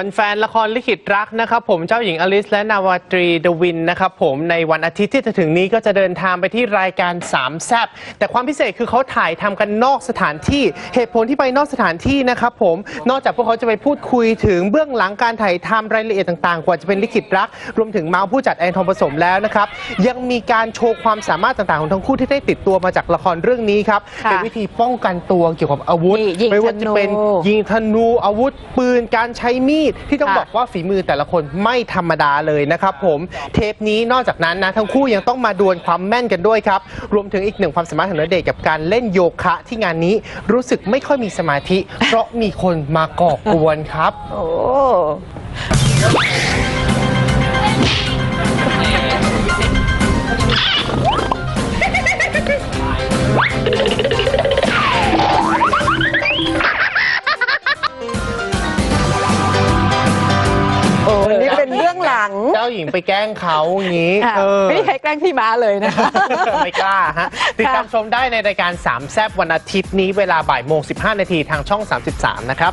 วันแฟนละครลิขิตรักนะครับผมเจ้าหญิงอลิสและนาวาตรีเดวินนะครับผมในวันอาทิตย์ที่จะถึงนี้ก็จะเดินทางไปที่รายการสามแซบแต่ความพิเศษคือเขาถ่ายทำกันนอกสถานที่เหตุผลที่ไปนอกสถานที่นะครับผมนอกจากพวกเขาจะไปพูดคุยถึงเบื้องหลังการถ่ายทำรายละเอียดต่างๆ กว่าจะเป็นลิขิตรัก รวมถึงเมาส์ผู้จัดแอนทองผสมแล้วนะครับยังมีการโชว์ความสามารถต่างๆของทั้งคู่ที่ได้ติดตัวมาจากละครเรื่องนี้ครับค่ะเป็นวิธีป้องกันตัวเกี่ยวกับอาวุธนี่ยิงไม่ว่าจะเป็นธนูยิงธนูอาวุธปืนการใช้มีดที่ต้องค่ะ บอกว่าฝีมือแต่ละคนไม่ธรรมดาเลยนะครับผมเทปนี้นอกจากนั้นนะทั้งคู่ยังต้องมาดวลความแม่นกันด้วยครับ รวมถึงอีกหนึ่งความสามารถของณเดชน์กับการเล่นโยคะที่งานนี้รู้สึกไม่ค่อยมีสมาธิ เพราะมีคนมาก่อกวนครับ โอ้โองหลัง เจ้าหญิงไปแกล้งเขาอย่างนี้เออ ไม่มีใครแกล้งพี่ม้าเลยนะคะ ไม่กล้าฮะ ติดตามชมได้ในรายการสามแซบวันอาทิตย์นี้เวลาบ่ายโมง15นาทีทางช่อง 33 นะครับ